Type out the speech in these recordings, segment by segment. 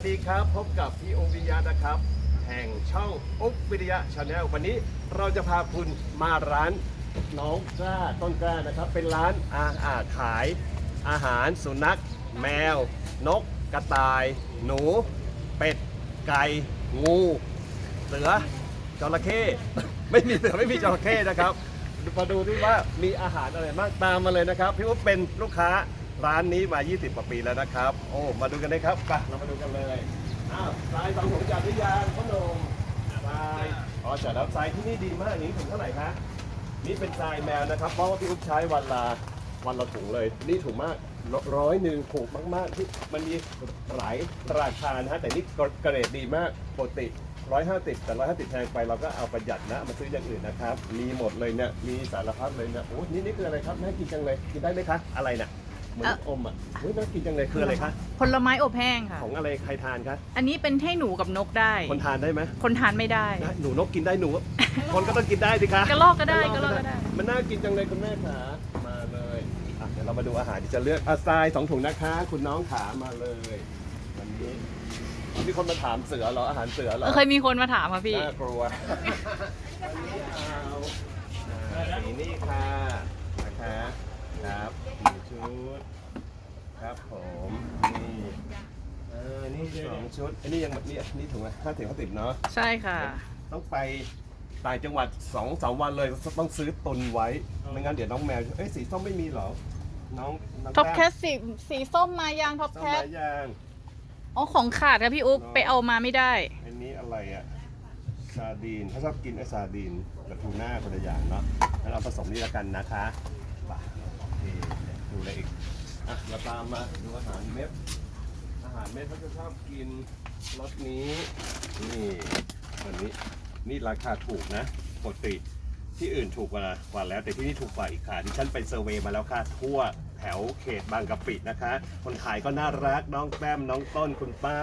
สวัสดีครับ พบกับพี่โอวิยะนะครับ แห่งช่องอุ๊บวิทยาชาแนลวันนี้เราจะพาคุณมาร้านน้องกล้าต้นกล้านะครับ เป็นร้านอาอาขาย อาหารสุนัข แมว นก กระต่าย หนู เป็ด ไก่ งู เสือจระเข้ ไม่มีเสือไม่มีจระเข้นะครับมาดูดิว่ามีอาหารอะไรบ้างตามมาเลยนะครับ พี่อุ๊บเป็นลูกค้า ร้านนี้มา 20กว่าปีแล้วนะครับ โอ้ มาดูกันเลยครับไปเรามาดูกันเลยอ้าวทรายสองถุงจากพิยางพ่อหนมทรายอ๋อจากแล้วทรายที่นี่ดีมากอย่างนี้ถุงเท่าไหร่คะนี่เป็นทรายแมวนะครับ เพราะว่าพี่อุ๊บใช้วันละวันละถุงเลย นี่ถูกมากร้อยหนึ่งถูกมากๆที่มันมีหลายราคานะฮะแต่นี่เกรดดีมากปกติร้อยห้าสิบแต่ร้อยห้าสิบแพงไปเราก็เอาประหยัดนะมาซื้ออย่างอื่นนะครับ มีหมดเลยเนี่ยมีสารพัดเลยเนี่ยโอ้นี่นี่คืออะไรครับน่ากินจังเลยกินได้ไหมคะอะไรน่ะ เหมือนเอ่ออมอะเฮ้ยน่ากินจังเลยคืออะไรคะผลไม้อบแห้งค่ะ ของอะไรใครทานคะอันนี้เป็นให้หนูกับนกได้ คนทานได้ไหมคนทานไม่ได้ ได้หนูนกกินได้หนู คนก็ต้องกินได้สิคะกระรอกก็ได้กระรอกก็ได้ มันน่ากินจังเลยคุณแม่ขามาเลยอะเดี๋ยวเรามาดูอาหารที่จะเลือกอาทรายสองถุงนะคะ คุณน้องขามาเลยวันนี้มีคนมาถามเสือเหรออาหารเสือเหรอเคยมีคนมาถามค่ะพี่น่ากลัวอันนี้เอาอ่าสีนี่ค่ะนะคะครับหนึ่ง ชุด ครับผม นี่เออนี่สองชุดอันนี้ยังนี่นี่ถุงละห้าถึงห้าสิบเนาะ ใช่ค่ะ ต้องไปต่างจังหวัดสองสามวันเลยต้องซื้อตุนไว้ ไม่งั้นเดี๋ยวน้องแมว เอ้ยสีส้มไม่มีเหรอ น้องน้องท็อปแก้มแคสสีสีส้มมายังท็อปส้มแคสหลายอย่าง อ๋อของขาดค่ะพี่อุ๊บเนอะ ไปเอามาไม่ได้ อันนี้อะไรอะซาดีนถ้าชอบกินไอซาดีนกับทูน่าคนละอย่างเนาะงั้นเราผสมนี่แล้วกันนะคะไปโอเค ดูอะไรอีกอะเราตามมาดูอาหารเม็ดอาหารเม็ดเขาจะชอบกินรสนี้นี่อันนี้นี่ราคาถูกนะปกติที่อื่นถูกกว่ากว่าแล้ว แต่ที่นี่ถูกกว่าอีกค่ะดิฉันไปเซอร์เวย์มาแล้วค่ะทั่วแถวเขตบางกะปินะคะ คนขายก็น่ารักน้องแป้มน้องต้นคุณป้า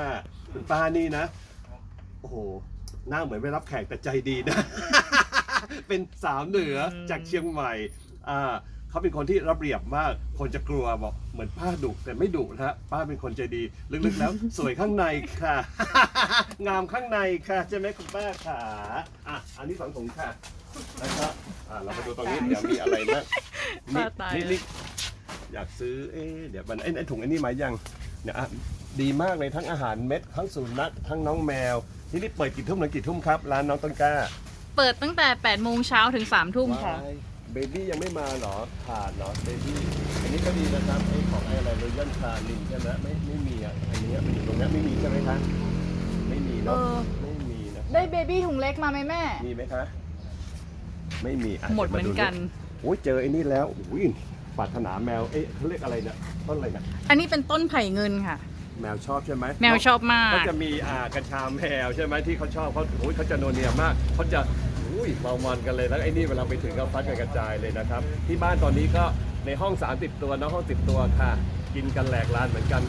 คุณป้านี่นะ โอ้โหหน้าเหมือนไม่รับแขกแต่ใจดีนะ เป็นสาวเหนืออจากเชียงใหม่อ่า เขาเป็นคนที่ระเบียบมาก คนจะกลัวบอกเหมือนป้าดุแต่ไม่ดุนะฮะป้าเป็นคนใจดี ลึกๆแล้ว สวยข้างในค่ะ งามข้างในค่ะใช่ไหมคุณป้าขาอะอันนี้สองถุงค่ะนะครับอะเรามาดูตรงนี้เดี๋ยวมีอะไรนะนี่ป้าตายนี่นี่อยากซื้อเอ๊ะเดี๋ยวมันไอ้ไอ้ถุงไอ้นี่มายังเนี่ยอะดีมากเลยทั้งอาหารเม็ดทั้งสุนัขทั้งน้องแมวที่นี่เปิดกี่ทุ่มถึงกี่ทุ่มครับร้านน้องต้นกล้า เปิดตั้งแต่8โมงเช้าถึง3ทุ่มค่ะ เบบี้ยังไม่มาเหรอขาดเหรอเบบี้อันนี้ก็ดีนะครับไอ้ของไอ้อะไรเลยยันคาลินใช่ไหมไม่ไม่มีอะอันนี้มันอยู่ตรงนี้ไม่มีใช่ไหมคะไม่มีเนาะเออไม่มีนะได้เบบี้ถุงเล็กมาไหมแม่ มีไหมคะ ไม่มีอะหมดเหมือนกันโอ้ยเจอไอ้นี่แล้วอุ้ยปรารถนาแมวเอ๊ะเขาเรียกอะไรเนี่ยต้นอะไรเนี่ยอันนี้เป็นต้นไผ่เงินค่ะ แมวชอบใช่ไหมแมวชอบมากก็จะมีอ่ากระชาแมวใช่ไหมที่เขาชอบเขาโอ้ยเขาจะโนเนียมากเขาจะอุ้ ยเมามันกันเลยแล้วไอ้นี่เวลาไปถึงก็ฟัดกันกระจายเลยนะครับ ที่บ้านตอนนี้ก็ในห้องสามติดตัวนอกห้องติดตัวค่ะ กินกันแหลกลานเหมือนกัน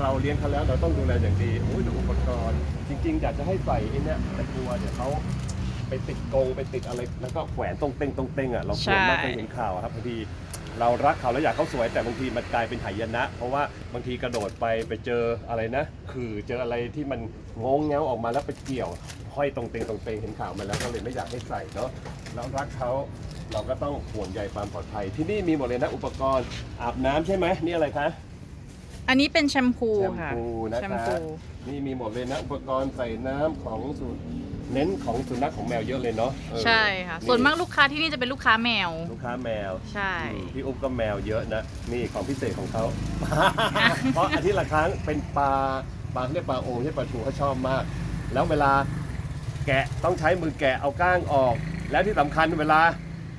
เราเลี้ยงเขาแล้วเราต้องดูแลอย่างดีโอ้ยดูอุปกรณ์ จริงๆอยากจะให้ใส่ไอ้เนี่ยแต่กลัวเดี๋ยวเขาไปติดกรงไปติดอะไรแล้วก็แขวนตรงเต็งตรงเต็งอะเรากลัวมากไปเคยเห็นข่าวอะครับพอดี เรารักเขาแล้วอยากเขาสวยแต่บางทีมันกลายเป็นหายนะ เพราะว่าบางทีกระโดดไปไปเจออะไรนะคือเจออะไรที่มันงงเงาออกมาแล้วไปเกี่ยวห้อยตรงเตงตรงเตงเห็นข่าวมาแล้วก็เลยไม่อยากให้ใส่เนาะแล้วรักเขาเราก็ต้องห่วงใยความปลอดภัย ที่นี่มีหมดเลยนะอุปกรณ์อาบน้ำใช่ไหมนี่อะไรคะอันนี้เป็นแชมพูแชมค่ะ พูนะแชมคะพู นี่มีหมดเลยนะอุปกรณ์ใส่น้ำของสุ เน้นของสุนัขของแมวเยอะเลยเนาะเออใช่ค่ะ ส่วนมากลูกค้าที่นี่จะเป็นลูกค้าแมว ลูกค้าแมวใช่ อืมพี่อุ๊บก็แมวเยอะนะนี่ของพิเศษของเขา เพราะอาทิตย์ละครั้งเป็นปลาปลาเขาเรียกปลาโอใช่ปลาทูเขาชอบมาก แล้วเวลาแกะต้องใช้มือแกะเอาก้างออก แล้วที่สำคัญเวลา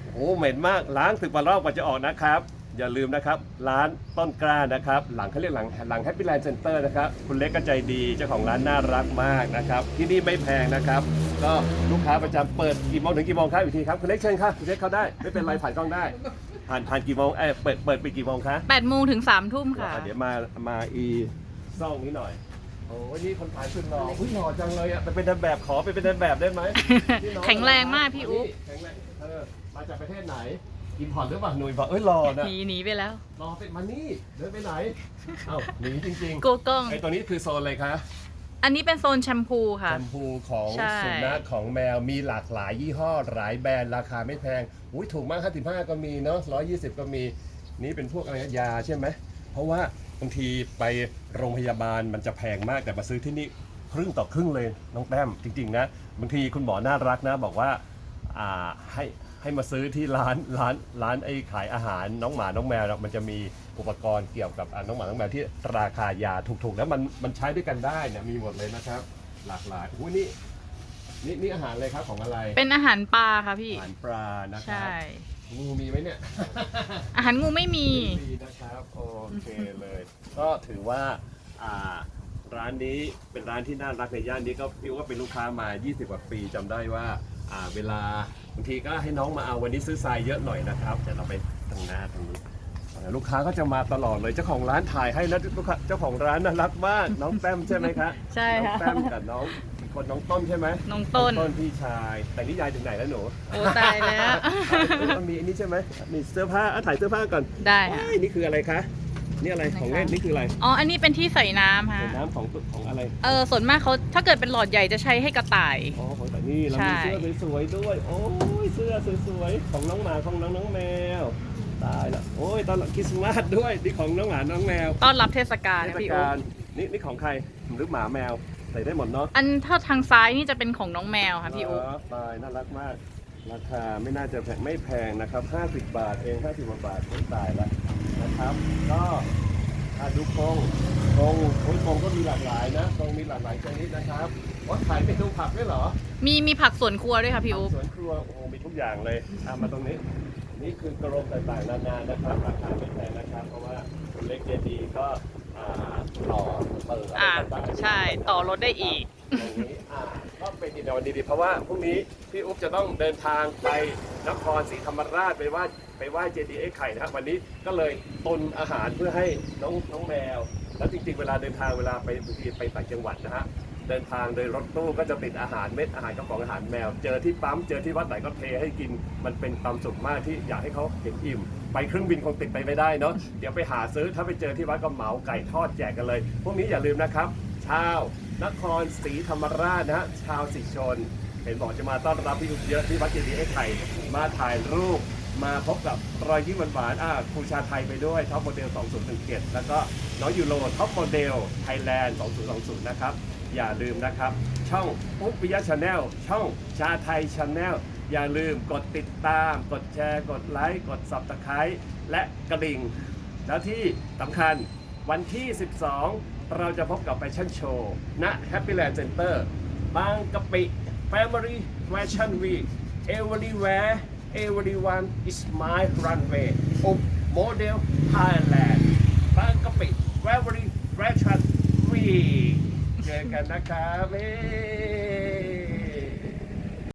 โอ้โหเหม็นมากล้างสึกวันรอบกว่าจะออกนะครับ อย่าลืมนะครับ ร้านต้นกล้านะครับ หลังเขาเรียกหลังหลังแฮปปี้แลนด์เซ็นเตอร์นะครับ คุณเล็กก็ใจดีเจ้าของร้านน่ารักมากนะครับ ที่นี่ไม่แพงนะครับ ก็ลูกค้าประจำเปิดกี่โมงถึงกี่โมงครับอีกทีครับคุณเล็กเชิญครับคุณเล็กเข้าได้ไม่เป็นไรผ่านกล้องได้ ผ่านผ่านกี่โมงเอ้ยเปิดเปิดไปดกี่โมงคะ 8โมงถึง3ทุ่มค่ะอะ เดี๋ยวมา มาอีซ่องนี้หน่อย โอ้ยนี่คนขายสุดหล่ออุ้ยหล่อจังเลยอะไปเป็นเดินแบบขอไปเป็นเดินแบบได้ไหมนี่น้อแข็งแรงมากพี่อุ๊บ แข็งแรงเออมาจากประเทศไหน อินพอร์ตหรือเปล่าหนุ่ยบอกเอ้ยหล่อนะหนีหนีไปแล้ว รอเป็นมานี่เดินไปไหนเอ้าหนีจริงโกกล้องๆไอ้ตัวนี้คือโซนอะไรคะอันนี้เป็นโซนแชมพูค่ะ แชมพูของใช่ สุนัขของแมวมีหลากหลายยี่ห้อหลายแบรนด์ราคาไม่แพง อุ้ยถูกมาก 55 ก็มีเนาะ120 ก็มี นี่เป็นพวกอะไรนะยาใช่ไหม เพราะว่าบางทีไปโรงพยาบาลมันจะแพงมากแต่มาซื้อที่นี่ครึ่งต่อครึ่งเลยน้องแต้มจริง ๆ นะ บางทีคุณหมอน่ารักนะ บอกว่าอ่าให้ ให้มาซื้อที่ร้านร้านร้านไอ้ขายอาหารน้องหมาน้องแมวน่ะมันจะมีอุปกรณ์เกี่ยวกับอ่าน้องหมาน้องแมวที่ราคายาถูกๆ แล้วมันมันใช้ด้วยกันได้เนี่ยมีหมดเลยนะครับ หลากหลายอุ้ยนี่นี่นี่อาหารเลยครับของอะไรเป็นอาหารปลาค่ะพี่ อาหารปลานะครัใช่บงูมีไหมเนี่ย อาหารงูไม่มีไม่มีนะครับโอเคเลย ก็ถือว่าอ่าร้านนี้เป็นร้านที่น่ารักในย่านนี้ก็พี่ว่าเป็นลูกค้ามา 20 กว่าปีจำได้ว่าอ่า เวลาบางทีก็ให้น้องมาเอาวันนี้ซื้อทรายเยอะหน่อยนะครับเดี๋ยวเราไปตรงหน้าตรงนี้อ่าลูกค้าก็จะมาตลอดเลยเจ้าของร้านถ่ายให้นะลูกค้าเจ้าของร้านน่ารักมากน้องแต้มใช่ไหมคะใช่น้องค่ะแต้มกับน้องอีกคนน้องต้นใช่ไหมน้องต้น ต้นพี่ชายแต่นี่ยายถึงไหนแล้วหนูโอ้ตายแล้วมันมีอันนี้ใช่ไหมมีเสื้อผ้าอะถ่ายเสื้อผ้าก่อนได้ค่ะว้ายนี่คืออะไรคะนี่อะไรไหนคะของเล่นนี่คืออะไรอ๋อ อันนี้เป็นที่ใส่น้ำฮะเป็นน้ำของของอะไรเออส่วนมากเขาถ้าเกิดเป็นหลอดใหญ่จะใช้ให้กระต่าย อ๋อของแต่ นี่เราใช่มีเสื้อสวยๆด้วย โอ้ยเสื้อสวยๆของน้องหมาของน้องน้องแมวตายละโอ้ยตอนคริสต์มาสด้วยนี่ของน้องหมาน้องแมวต้อนรับเทศกาลเทศพี่โอ๊กาคลนี่นี่ของใครหรือหมาแมวใส่ได้หมดเนาะอันถ้าทางซ้ายนี่จะเป็นของน้องแมวค่ะพี่โอ๊คอ๋อตายน่ารักมาก ราคาไม่น่าจะแพงไม่แพงนะครับ 50 บาทเอง 50กว่าบาทไม่ตายละนะครับ ก็ อะดูกรงกรงโอ้ยกรงก็มีหลากหลายนะกรงมีหลากหลายชนิดนะครับว่าขายเมนูผักด้วยเหรอมีมีผักสวนครัวด้วยค่ะพี่โอ๊คสวนครัวโอ้โหมีทุกอย่างเลยอะมาตรงนี้ นี่คือกรงต่างๆนานานะครับราคาไม่แพงนะครับ เพราะว่าเล็กเจดีก็อ่าต่อเปิดอะไรอ่าต่างๆ ใช่ต่อรถได้อีก ตรงนี้อ่าก็เป็นอีกวันดีๆเพราะว่าพรุ่งนี้พี่อุ๊บจะต้องเดินทางไปนครศรีธรรมราชไปไหว้ไปไหว้เจดีย์ไอ้ไข่นะครับวันนี้ก็เลยตุนอาหารเพื่อให้น้องน้องแมว แล้วจริงๆเวลาเดินทางเวลาไปบางทีไปต่างจังหวัดนะฮะเดินทางโดยรถตู้ก็จะติดอาหารเม็ดอาหารกระป๋องอาหารแมว เจอที่ปั๊มเจอที่วัดไหนก็เทให้กินมันเป็นความสุขมากที่อยากให้เขาเห็นอิ่ม ไปเครื่องบินคงติดไปไม่ได้เนาะเดี๋ยวไปหาซื้อถ้าไปเจอที่วัดก็เหมาไก่ทอดแจกกันเลยพวกนี้อย่าลืมนะครับชาว นครศรีธรรมราชนะฮะชาวสิชน เห็นบอกจะมาต้อนรับพี่อุ๊บเยอะที่วัดเจดีย์ไอ้ไข่มาถ่ายรูป มาพบกับรอยยิ้มหวานๆอ่าครูชาไทยไปด้วยท็อปโมเดล 2017 แล้วก็น้องยูโรท็อปโมเดลไทยแลนด์ 2020 นะครับ อย่าลืมนะครับ ช่องปุ๊บปิยะชาแนลช่องชาไทยชาแนลอย่าลืมกดติดตาม กดแชร์ กดไลค์ กดสับตะไคร้และกระดิ่ง แล้วที่สำคัญวันที่ 12 เราจะพบกับแฟชั่นโชว์ ณ Happyland Center บางกะปิ Family Fashion Week Everywhere Everyone is my runway อุบโมเดล Thailand บางกะปิ Family Fashion Week เจอกันนะครับ